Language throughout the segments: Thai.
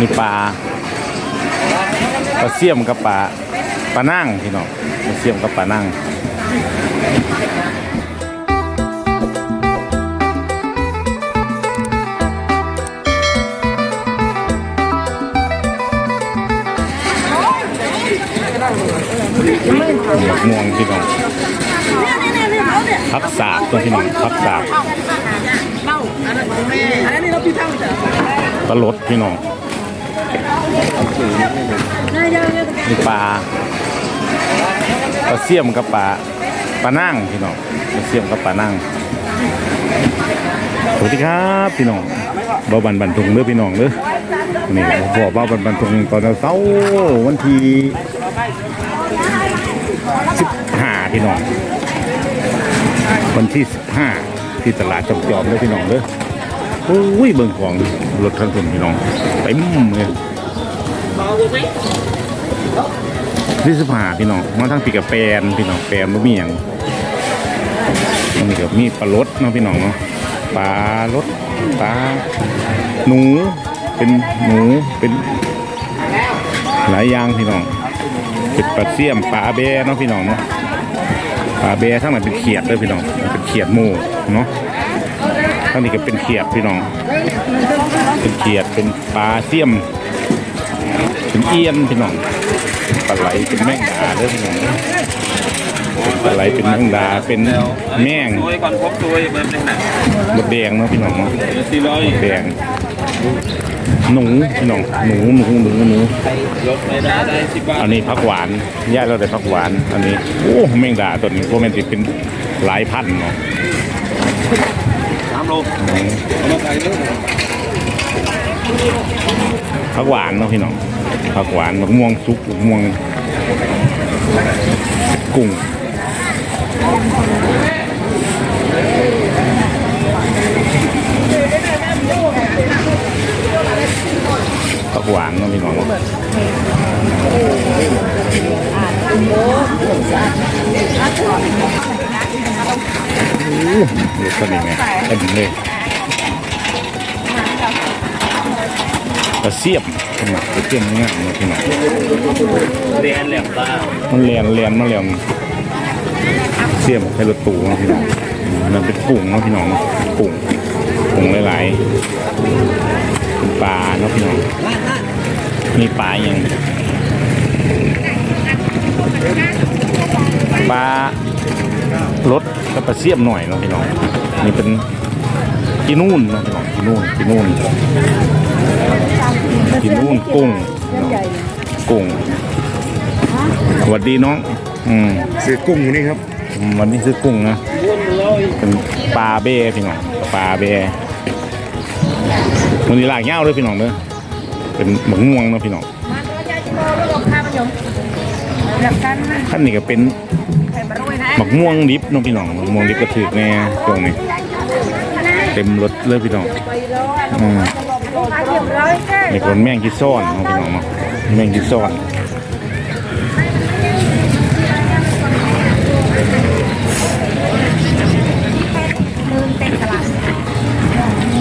มีปลาปลาเสี่ยมกับปลาปลานั่งพี่น้องปลาเสี่ยมกับปลานั่งหมกม่วงพี่น้องพักสาบตัวพี่น้องพักสาบปลาลดพี่น้อง มีปลาปลาเสี่ยมกับปลาปลานั่งพี่น้องปลาเสี่ยมกับปลานั่งสวัสดีครับพี่น้องเบาบันบันทุงเด้อพี่น้องเด้อนี่ผมบอกว่าบันบันทุงตอนเช้าวันที่สิบห้าพี่น้องวันที่สิบห้าที่ตลาดจอมจอมเลยพี่น้องเด้อ โอ้ยเบิ่งของรถคันทุนพี่น้องเต็มเลยที่สิบห้าพี่น้องมาทั้งปีกับแปนพี่น้องแปนบ่มีอย่างมันมีกับมีปลารสเนาะพี่น้องเนาะปลารสปลาหนูเป็นหนูเป็นหลายอย่างพี่น้องเป็นปลาเสี่ยมปลาแบเนาะพี่น้องเนาะปลาเบรทั้งหลายเป็นเขียดด้วยพี่น้องเป็นเขียดหมูเนาะ ทั้งนี้ก็เป็นเขียดพี่น้อง เป็นเขียดเป็นปลาเสี่ยม เป็นเอียนพี่น้องปลาไหลเป็นแมงดาด้วยพี่น้องเป็นปลาไหลเป็นแมงดาเป็นแมงตัวก่อนพบตัวเบอร์หนึ่งหนักมดแดงเนาะพี่น้องเนาะสี่ร้อยมดแดงหนูพี่น้องหนูหนูหนูหนูลดไม่ได้ได้สิบบาทอันนี้ผักหวานย่าเราได้ผักหวาน อันนี้โอ้แมงดาตัวนี้พวกมันจะเป็นหลายพันเนาะามโลผักหวานเนาะพี่น้องผักหวานมะม่วงสุกมะม่วงกุ้งผักหวานเนาะพี่น้องเนาะโอ้โหเดี๋ยวคนนี้ไงเต็มเลยกระเสียบขนมากระเสียบง่ายๆนะพี่น้องเรียนแหลมตามันเรียนเรียนมาเรียนเสียบใช้รถตู้นะพี่น้องมันเป็นปุ่งเนาะพี่น้องปุ่งปุ่งหลายๆเป็นปลาเนาะพี่น้องมีปลาอย่างปลา รสกับปลาเสียบหน่อยเนาะพี่น้องนี่เป็นกินนู่นเนาะพี่น้องกินนู่นกินนู่นกินนู่นกุ้งกุ้งสวัสดีน้องอืมซื้อกุ้งอยู่นี่ครับอืมวันนี้ซื้อกุ้งนะเป็นปลาเบ้พี่น้องปลาเบ้วันนี้ลากเง่าด้วยพี่น้องเด้อเป็นหมึกม่วงเนาะพี่น้องหลักการท่านนี่ก็เป็นไข่บรวยนะ หมักม่วงดิบเนาะพี่น้องหมักม่วงดิบก็ถือแน่ช่วงนี้เต็มรถเลยพี่น้องอืมเรียบร้อยแค่นี่คนแม่งกิซ่อนเนาะพี่น้องเนาะแม่งกิซ่อน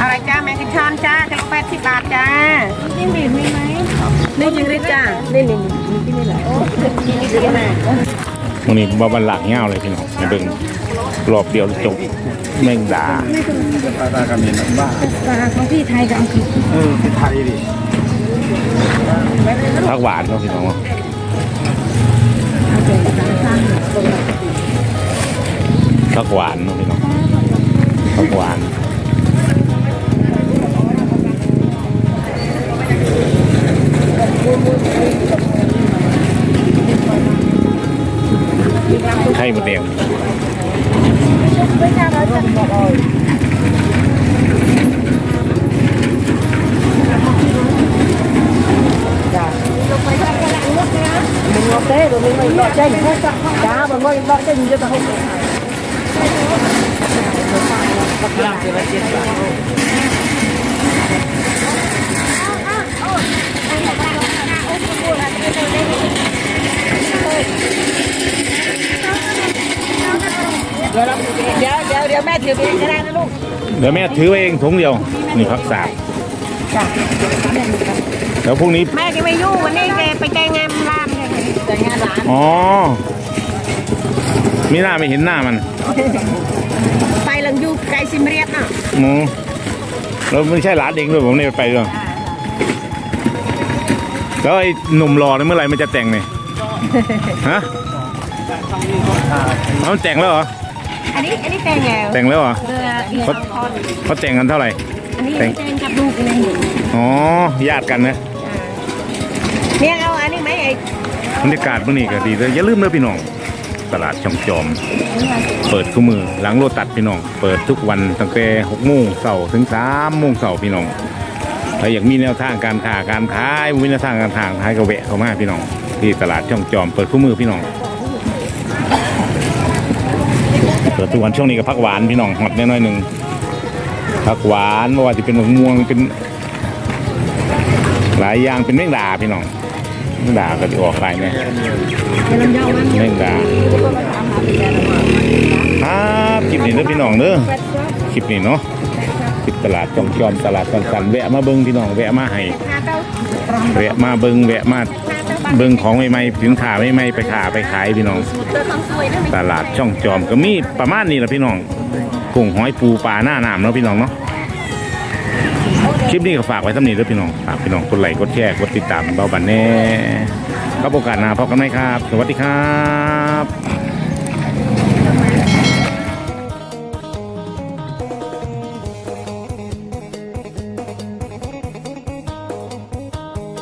อะไรจ้าแมงกิชอนจ้าแค่แปดสิบบาทจ้าจิ้งหรีดมีไหมนี่จิงหรีดจ้านี่นี่นี่ที่นี่แหละ โอ้จิงหรีดที่ไหนวันนี้บ่บันหลักเง่าเลยพี่น้องให้เบิ่งรอบเดียวจบแม่งด่าปลาตากระเมียนบ้าปลาของพี่ไทยกับอังกฤษเออที่ไทยดิผักหวานเนาะพี่น้องเนาะผักหวานเนาะพี่น้องผักหวาน hay một điểm. Mình ngọt thế rồi mình mình đọt chanh cá mà mình đọt chanh cho ta không giờ mẹ thử bị cái này nó luôn. เดี๋ยวแม่ถือไว้เองถุงเดียว นี่ผักสาบ Dạ. แล้วพรุ่งนี้ แม่แกไม่อยู่วันนี้แกไปแกงานร้านแกแกงานร้านอ๋อมีหน้าไม่เห็นหน้ามัน ไปลังอยู่ไกลซิมเรียบน่ะหมูแล้วไม่ใช่ร้านเองด้วยผมเนี่ยไปด้วยแล้วไอ้หนุ่มรอเนี่ยเมื่อไหร่มันจะแต่งเนี่ยฮะเอามันแต่งแล้วเหรอ อันนี้อันนี้แต่งแล้วแต่งแล้วเหรอเรืออีสองคนเขาแต่งกันเท่าไหร่ อันนี้แต่งแต่งกับลูกเลยอ๋อญาติกันนะเนี่ยเอาอันนี้ไหมไอ้บรรยากาศมื่อนี้ก็ดีเลยอย่าลืมเลยพี่น้อง ตลาดช่องจอม เปิดคู่มือหลังโลตัดพี่น้อง เปิดทุกวันตั้งแต่หกโมงเสาร์ถึงสามโมงเสาร์พี่น้องถ้าอยากมีแนวทางการค้าการขายมีแนวทางการทางขายก็แวะเข้ามาพี่น้อง ที่ตลาดช่องจอมเปิดคู่มือพี่น้อง เปิดทุกวันช่วงนี้ก็พักหวานพี่น้องหอดแน่น้อยหนึ่งพักหวานไม่ว่าจะเป็นมะม่วงเป็น หลายอย่างเป็นแมงดาพี่น้องแมงดาก็จะออกหลายเนี่ยแมงดาครับคลิปนี้เด้อพี่น้องเด้อคลิปนี้เนาะคลิปตลาดจองจอมตลาดสันๆแวะมาเบิ้งพี่น้องแวะมาให้แวะมาเบิ้งแวะมา เบิ้งของใหม่ๆสินค้าใหม่ๆไปขาไปขายพี่น้องเธอต้องสวยนะตลาดช่องจอมก็มีประมาณนี้แหละพี่น้องกุ้งหอยปูปลาหน้าน้ำเนาะพี่น้องเนาะคลิปนี้ก็ฝากไว้สำนีเด้อพี่น้องฝากพี่น้องกดไลค์กดแชร์กดติดตามเบาบันแน่ครับโอกาสหน้าพบกันไหมครับ สวัสดีครับ